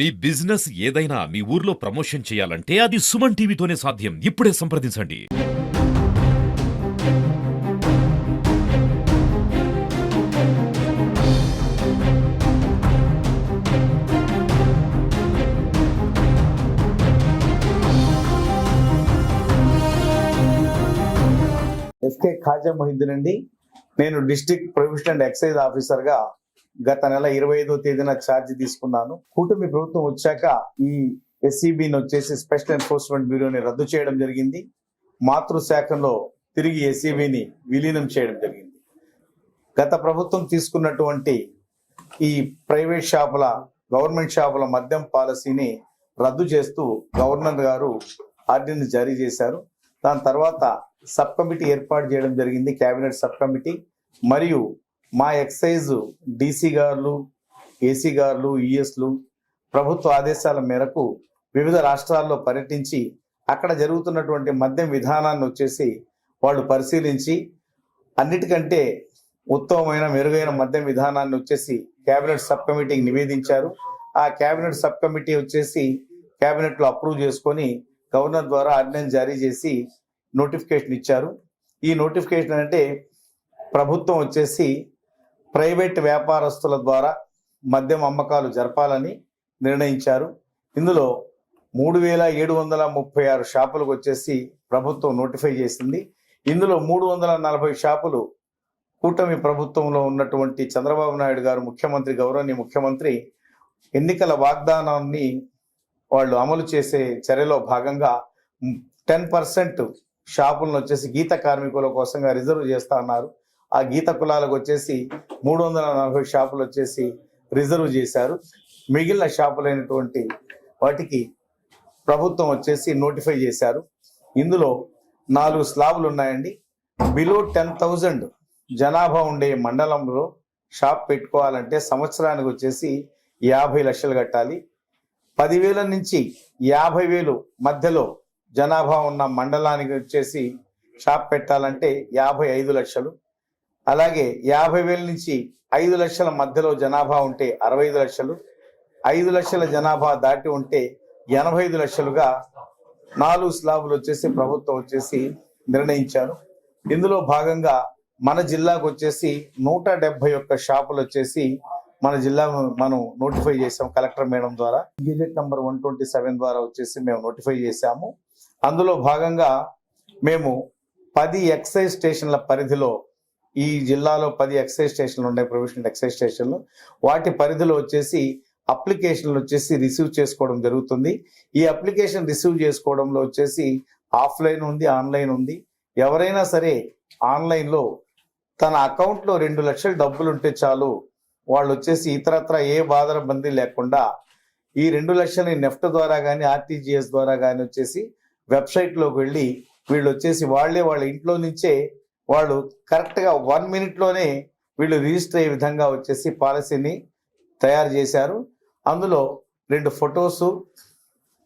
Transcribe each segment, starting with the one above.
మీ business ఏదైనా మీ ఊర్లో promotion చేయాలంటే అది సుమన్ టీవీతోనే సాధ్యం. ఇప్పుడే సంప్రదించండి. ఎస్కే ఖాజా మొహిద్దీన్ అండి. నేను డిస్ట్రిక్ట్ ప్రొవిషన్ అండ్ ఎక్సైజ్ ఆఫీసర్గా గత నెల ఇరవై ఐదో తేదీన ఛార్జ్ తీసుకున్నాను. కూటమి ప్రభుత్వం వచ్చాక ఈ ఎస్సీబీని వచ్చేసి స్పెషల్ ఎన్ఫోర్స్మెంట్ బ్యూరోని రద్దు చేయడం జరిగింది. మాతృశాఖలో తిరిగి ఎస్సీబీని విలీనం చేయడం జరిగింది. గత ప్రభుత్వం తీసుకున్నటువంటి ఈ ప్రైవేట్ షాపుల గవర్నమెంట్ షాపుల మద్యం పాలసీని రద్దు చేస్తూ గవర్నర్ గారు ఆర్డినెన్స్ జారీ చేశారు. దాని తర్వాత సబ్ కమిటీ ఏర్పాటు చేయడం జరిగింది కేబినెట్ సబ్ కమిటీ. మరియు మా ఎక్సైజ్ డీసీ గారులు ఏసీ గారులు ఈఎస్లు ప్రభుత్వ ఆదేశాల మేరకు వివిధ రాష్ట్రాల్లో పర్యటించి అక్కడ జరుగుతున్నటువంటి మద్యం విధానాన్ని వచ్చేసి వాళ్ళు పరిశీలించి అన్నిటికంటే ఉత్తమమైన మెరుగైన మద్యం విధానాన్ని వచ్చేసి కేబినెట్ సబ్ కమిటీకి నివేదించారు. ఆ కేబినెట్ సబ్ కమిటీ వచ్చేసి కేబినెట్లో అప్రూవ్ చేసుకొని గవర్నర్ ద్వారా ఆర్డినెన్స్ జారీ చేసి నోటిఫికేషన్ ఇచ్చారు. ఈ నోటిఫికేషన్ అంటే ప్రభుత్వం వచ్చేసి ప్రైవేట్ వ్యాపారస్తుల ద్వారా మద్యం అమ్మకాలు జరపాలని నిర్ణయించారు. ఇందులో మూడు వేల ఏడు వందల ముప్పై ఆరు షాపులకు వచ్చేసి ప్రభుత్వం నోటిఫై చేసింది. ఇందులో మూడు వందల నలభై షాపులు కూటమి ప్రభుత్వంలో ఉన్నటువంటి చంద్రబాబు నాయుడు గారు ముఖ్యమంత్రి గౌరవనీయ ముఖ్యమంత్రి ఎన్నికల వాగ్దానాన్ని వాళ్ళు అమలు చేసే చర్యలో భాగంగా టెన్ పర్సెంట్ షాపులను వచ్చేసి గీత కార్మికుల కోసంగా రిజర్వ్ చేస్తా అన్నారు. ఆ గీత కులాలకు వచ్చేసి మూడు వందల నలభై షాపులు వచ్చేసి రిజర్వ్ చేశారు. మిగిలిన షాపులైనటువంటి వాటికి ప్రభుత్వం వచ్చేసి నోటిఫై చేశారు. ఇందులో నాలుగు స్లాబులు ఉన్నాయండి. బిలో టెన్ థౌజండ్ జనాభా ఉండే మండలంలో షాప్ పెట్టుకోవాలంటే సంవత్సరానికి వచ్చేసి యాభై లక్షలు కట్టాలి. పదివేల నుంచి యాభై వేలు మధ్యలో జనాభా ఉన్న మండలానికి వచ్చేసి షాప్ పెట్టాలంటే యాభై ఐదు లక్షలు. అలాగే యాభై వేల నుంచి ఐదు లక్షల మధ్యలో జనాభా ఉంటే అరవై ఐదు లక్షలు ఐదు లక్షల జనాభా దాటి ఉంటే ఎనభై ఐదు లక్షలుగా నాలుగు స్లాబులు వచ్చేసి ప్రభుత్వం వచ్చేసి నిర్ణయించారు. ఇందులో భాగంగా మన జిల్లాకు వచ్చేసి నూట డెబ్బై ఒక్క షాపులు వచ్చేసి మన జిల్లా మనం నోటిఫై చేసాం కలెక్టర్ మేడం ద్వారా. Gazette number one twenty seven ద్వారా వచ్చేసి మేము నోటిఫై చేశాము. అందులో భాగంగా మేము పది ఎక్సైజ్ స్టేషన్ల పరిధిలో ఈ జిల్లాలో పది ఎక్సైజ్ స్టేషన్లు ఉన్నాయి ప్రొవిషనల్ ఎక్సైజ్ స్టేషన్లు. వాటి పరిధిలో వచ్చేసి అప్లికేషన్లు వచ్చేసి రిసీవ్ చేసుకోవడం జరుగుతుంది. ఈ అప్లికేషన్ రిసీవ్ చేసుకోవడంలో వచ్చేసి ఆఫ్లైన్ ఉంది ఆన్లైన్ ఉంది. ఎవరైనా సరే ఆన్లైన్లో తన అకౌంట్లో రెండు లక్షల డబ్బులు ఉంటే చాలు. వాళ్ళు వచ్చేసి ఇతరత్ర ఏ బాధల బందీ లేకుండా ఈ రెండు లక్షలని నెఫ్ట్ ద్వారా కానీ ఆర్టీజీఎస్ ద్వారా కానీ వచ్చేసి వెబ్సైట్లోకి వెళ్ళి వీళ్ళు వచ్చేసి వాళ్ళే వాళ్ళ ఇంట్లో నుంచే వాళ్ళు కరెక్ట్గా వన్ మినిట్లోనే వీళ్ళు రిజిస్టర్ అయ్యే విధంగా వచ్చేసి పాలసీని తయారు చేశారు. అందులో రెండు ఫొటోసు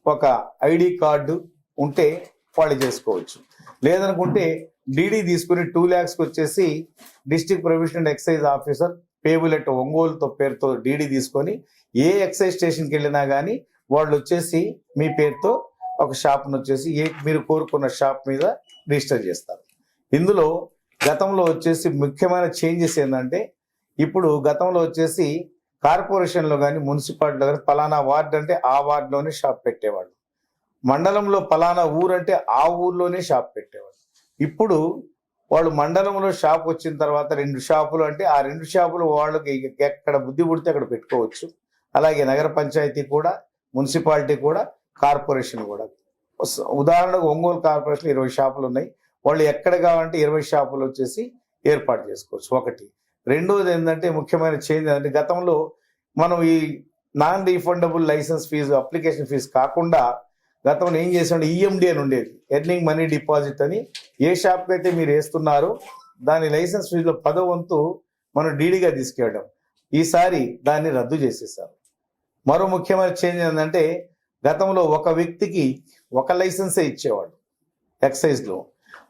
ఒక ఐడి కార్డు ఉంటే వాళ్ళు చేసుకోవచ్చు. లేదనుకుంటే డీడీ తీసుకుని టూ ల్యాక్స్కి వచ్చేసి district provisional excise officer payable at ఒంగోలుతో పేరుతో డీడీ తీసుకొని ఏ ఎక్సైజ్ స్టేషన్కి వెళ్ళినా కానీ వాళ్ళు వచ్చేసి మీ పేరుతో ఒక షాప్ను వచ్చేసి ఏ మీరు కోరుకున్న షాప్ మీద రిజిస్టర్ చేస్తారు. ఇందులో గతంలో వచ్చేసి ముఖ్యమైన చేంజెస్ ఏంటంటే ఇప్పుడు గతంలో వచ్చేసి కార్పొరేషన్లో కానీ మున్సిపాలిటీలో కానీ పలానా వార్డు అంటే ఆ వార్డులోనే షాప్ పెట్టేవాళ్ళు. మండలంలో పలానా ఊరు అంటే ఆ ఊర్లోనే షాప్ పెట్టేవాళ్ళు. ఇప్పుడు వాళ్ళు మండలంలో షాప్ వచ్చిన తర్వాత రెండు షాపులు అంటే ఆ రెండు షాపులు వాళ్ళకి ఎక్కడ బుద్ధి పుడితే అక్కడ పెట్టుకోవచ్చు. అలాగే నగర పంచాయతీ కూడా మున్సిపాలిటీ కూడా కార్పొరేషన్ కూడా. ఉదాహరణకు ఒంగోలు కార్పొరేషన్ ఇరవై షాపులు ఉన్నాయి. వాళ్ళు ఎక్కడ కావాలంటే ఇరవై షాపులు వచ్చేసి ఏర్పాటు చేసుకోవచ్చు. ఒకటి. రెండోది ఏంటంటే ముఖ్యమైన చేంజ్ ఏంటంటే గతంలో మనం ఈ non refundable licence fee application fee కాకుండా గతంలో ఏం చేసాం ఈఎండి అని ఉండేది. ఎర్నింగ్ మనీ డిపాజిట్ అని. ఏ షాప్కి అయితే మీరు వేస్తున్నారో దాని లైసెన్స్ ఫీజులో పదో వంతు మనం డీడీగా తీసుకెళ్ళడం. ఈసారి దాన్ని రద్దు చేసేసారు మరో ముఖ్యమైన చేంజ్ ఏంటంటే గతంలో ఒక వ్యక్తికి ఒక లైసెన్సే ఇచ్చేవాడు. ఎక్సైజ్లో.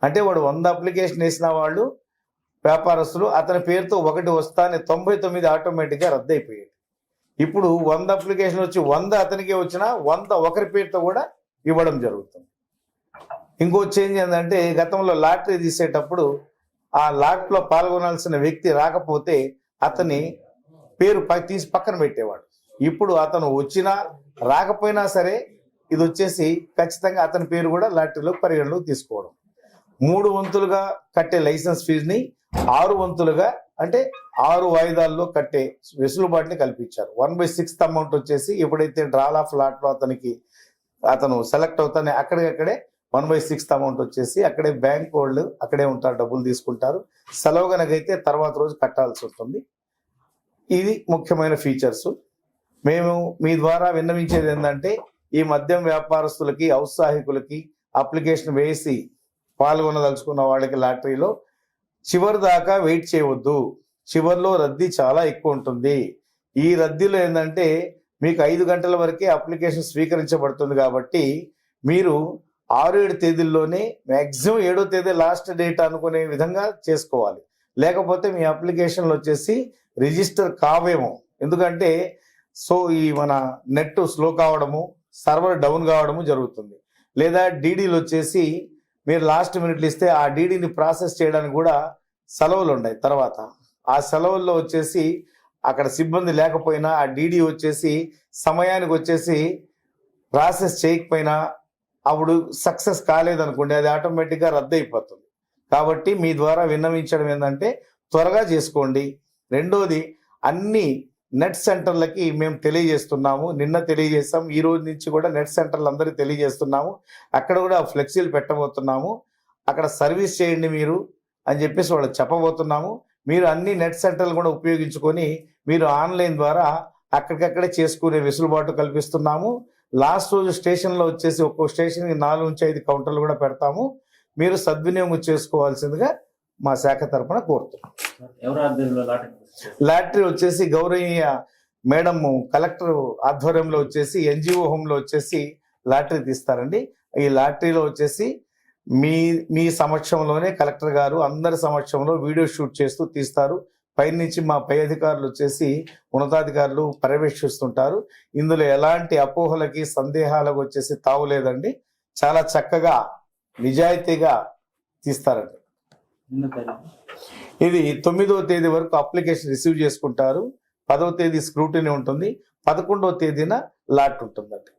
అంటే వాడు వంద అప్లికేషన్ వేసిన వాళ్ళు వ్యాపారస్తులు అతని పేరుతో ఒకటి వస్తానే తొంభై తొమ్మిది ఆటోమేటిక్గా రద్దయిపోయాడు. ఇప్పుడు వంద అప్లికేషన్ వచ్చి వంద అతనికే వచ్చినా వంద ఒకరి పేరుతో కూడా ఇవ్వడం జరుగుతుంది. ఇంకో చేంజ్ ఏంటంటే గతంలో లాటరీ తీసేటప్పుడు ఆ లాట్లో పాల్గొనాల్సిన వ్యక్తి రాకపోతే అతని పేరు పై తీసి పక్కన పెట్టేవాడు. ఇప్పుడు అతను వచ్చినా రాకపోయినా సరే ఇది వచ్చేసి ఖచ్చితంగా అతని పేరు కూడా లాటరీలో పరిగణలోకి తీసుకోవడం. మూడు వంతులుగా కట్టే లైసెన్స్ ఫీజుని ఆరు వంతులుగా అంటే ఆరు వాయిదాల్లో కట్టే వెసులుబాటుని కల్పించారు. వన్ బై సిక్స్త్ అమౌంట్ వచ్చేసి ఎప్పుడైతే డ్రాల్ ఆఫ్ లాట్లో అతనికి అతను సెలెక్ట్ అవుతానే అక్కడికక్కడే వన్ బై సిక్స్త్ అమౌంట్ వచ్చేసి అక్కడే బ్యాంక్ వాళ్ళు అక్కడే ఉంటారు డబ్బులు తీసుకుంటారు. సెలవు కనుకైతే తర్వాత రోజు కట్టాల్సి ఉంటుంది ఇది ముఖ్యమైన ఫీచర్స్. మేము మీ ద్వారా విన్నవించేది ఏంటంటే ఈ మద్యం వ్యాపారస్తులకి ఔత్సాహికులకి అప్లికేషన్ వేసి పాల్గొనదలుచుకున్న వాళ్ళకి లాటరీలో చివరి దాకా వెయిట్ చేయవద్దు. చివరిలో రద్దీ చాలా ఎక్కువ ఉంటుంది. ఈ రద్దీలో ఏంటంటే మీకు ఐదు గంటల వరకే అప్లికేషన్ స్వీకరించబడుతుంది కాబట్టి మీరు ఆరు ఏడు తేదీల్లోనే మ్యాక్సిమం ఏడో తేదీ లాస్ట్ డేట్ అనుకునే విధంగా చేసుకోవాలి. లేకపోతే మీ అప్లికేషన్లు వచ్చేసి రిజిస్టర్ కావేమో. ఎందుకంటే సో ఈ మన నెట్ స్లో కావడము సర్వర్ డౌన్ కావడము జరుగుతుంది. లేదా డీడీలు వచ్చేసి మీరు లాస్ట్ మినిట్లు ఇస్తే ఆ డీడీని ప్రాసెస్ చేయడానికి కూడా సెలవులు ఉన్నాయి తర్వాత. ఆ సెలవుల్లో వచ్చేసి అక్కడ సిబ్బంది లేకపోయినా ఆ డీడీ వచ్చేసి సమయానికి వచ్చేసి ప్రాసెస్ చేయకపోయినా అప్పుడు సక్సెస్ కాలేదనుకోండి అది ఆటోమేటిక్గా రద్దు అయిపోతుంది కాబట్టి మీ ద్వారా విన్నవించడం ఏంటంటే త్వరగా చేసుకోండి. రెండోది అన్ని నెట్ సెంటర్లకి మేము తెలియజేస్తున్నాము. నిన్న తెలియజేస్తాం ఈ రోజు నుంచి కూడా నెట్ సెంటర్లు అందరికీ తెలియజేస్తున్నాము. అక్కడ కూడా ఫ్లెక్సీలు పెట్టబోతున్నాము. అక్కడ సర్వీస్ చేయండి మీరు అని చెప్పేసి వాళ్ళు చెప్పబోతున్నాము. మీరు అన్ని నెట్ సెంటర్లు కూడా ఉపయోగించుకొని మీరు ఆన్లైన్ ద్వారా అక్కడికక్కడే చేసుకునే వెసులుబాటు కల్పిస్తున్నాము. లాస్ట్ రోజు స్టేషన్లో వచ్చేసి ఒక్కో స్టేషన్కి నాలుగు నుంచి ఐదు కౌంటర్లు కూడా పెడతాము. మీరు సద్వినియోగం చేసుకోవాల్సిందిగా మా శాఖ తరపున కోరుతున్నాం. లాటరీ లాటరీ వచ్చేసి గౌరవనీయ మేడం కలెక్టర్ ఆధ్వర్యంలో వచ్చేసి ఎన్జిఓ హోమ్లో వచ్చేసి లాటరీ తీస్తారండి. ఈ లాటరీలో వచ్చేసి మీ మీ సమక్షంలోనే కలెక్టర్ గారు అందరి సమక్షంలో వీడియో షూట్ చేస్తూ తీస్తారు. పైనుంచి మా పై అధికారులు వచ్చేసి ఉన్నతాధికారులు పర్యవేక్షిస్తుంటారు. ఇందులో ఎలాంటి అపోహలకి సందేహాలకు వచ్చేసి తావులేదండి. చాలా చక్కగా నిజాయితీగా తీస్తారండి. ఇది తొమ్మిదవ తేదీ వరకు అప్లికేషన్ రిసీవ్ చేసుకుంటారు. పదవ తేదీ స్క్రూటినీ ఉంటుంది. పదకొండవ తేదీన లాట్ ఉంటుందండి.